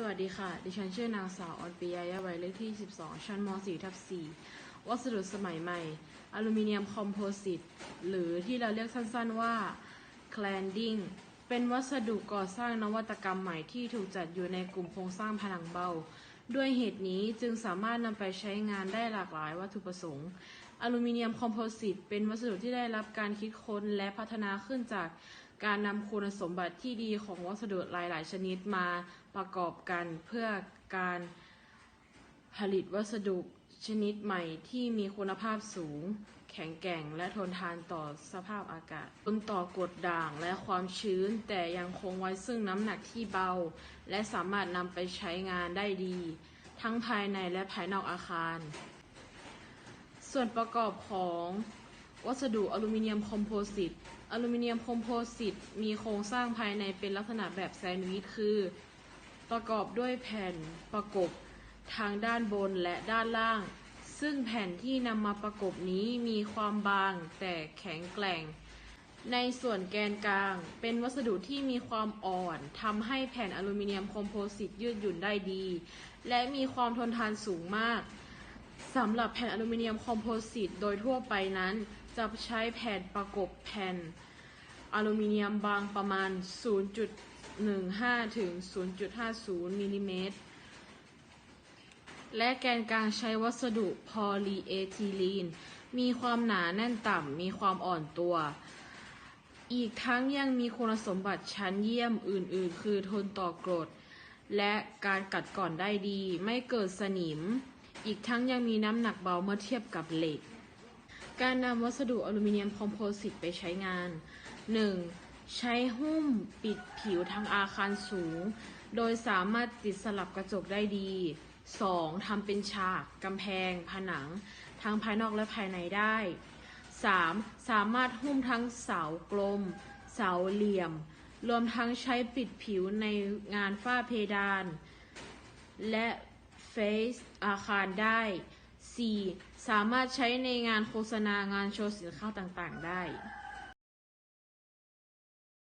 สวัสดีค่ะ ดิฉันชื่อนางสาวออนปิยายาไวยเลขที่ 12 ชั้นม .4 ทับ4วัสดุสมัยใหม่ อลูมิเนียมคอมโพสิต หรือที่เราเรียกสั้นๆว่า แคลนดิ้ง เป็นวัสดุก่อสร้างนวัตกรรมใหม่ที่ถูกจัดอยู่ในกลุ่มโครงสร้างผนังเบา ด้วยเหตุนี้จึงสามารถนำไปใช้งานได้หลากหลายวัตถุประสงค์ อลูมิเนียมคอมโพสิตเป็นวัสดุที่ได้รับการคิดค้นและพัฒนาขึ้นจากการนำคุณสมบัติที่ดีของวัสดุหลาย ๆ ชนิดมาประกอบกันเพื่อการผลิตวัสดุชนิดใหม่ที่มีคุณภาพสูง ข็งแกร่งและทนทานต่อสภาพอากาศทนต่อกดด่างและความชื้น แต่ยังคงไว้ซึ่งน้ำหนักที่เบา และสามารถนำไปใช้งานได้ดี ทั้งภายในและภายนอกอาคาร ส่วนประกอบของวัสดุอลูมิเนียมคอมโพสิต อลูมิเนียมคอมโพสิตมีโครงสร้างภายในเป็นลักษณะแบบแซนด์วิชคือ ประกอบด้วยแผ่นประกบทางด้านบนและด้านล่าง ซึ่งแผ่นที่นำมาประกบนี้มีความบางแต่แข็งแกร่ง ในส่วนแกนกลางเป็นวัสดุที่มีความอ่อนทำให้แผ่นอลูมิเนียมคอมโพสิตยืดหยุ่นได้ดี และมีความทนทานสูงมากสำหรับแผ่นอลูมิเนียมคอมโพสิตโดยทั่วไปนั้น จะใช้แผ่นประกบแผ่นอลูมิเนียมบางประมาณ 0.15 ถึง 0.50มิลลิเมตร และแกนกลางใช้วัสดุพอลีเอทิลีน มีความหนาแน่นต่ำ มีความอ่อนตัว อีกทั้งยังมีคุณสมบัติชั้นเยี่ยมอื่น ๆ คือทนต่อกรด และการกัดก่อนได้ดี ไม่เกิดสนิม อีกทั้งยังมีน้ำหนักเบาเมื่อเทียบกับเหล็ก การนำวัสดุอลูมิเนียมคอมโพสิตไปใช้งาน 1. ใช้หุ้มปิดผิวทางอาคารสูง โดยสามารถติดสลับกระจกได้ดี 2. ทำเป็นฉากกำแพง ผนัง ทั้งภายนอกและภายในได้ 3. สามารถหุ้มทั้งเสากลม เสาเหลี่ยม รวมทั้งใช้ปิดผิวในงานฝ้าเพดาน และเฟซอาคารได้ 4. สามารถใช้ในงานโฆษณางานโชว์สินค้าต่างๆ ได้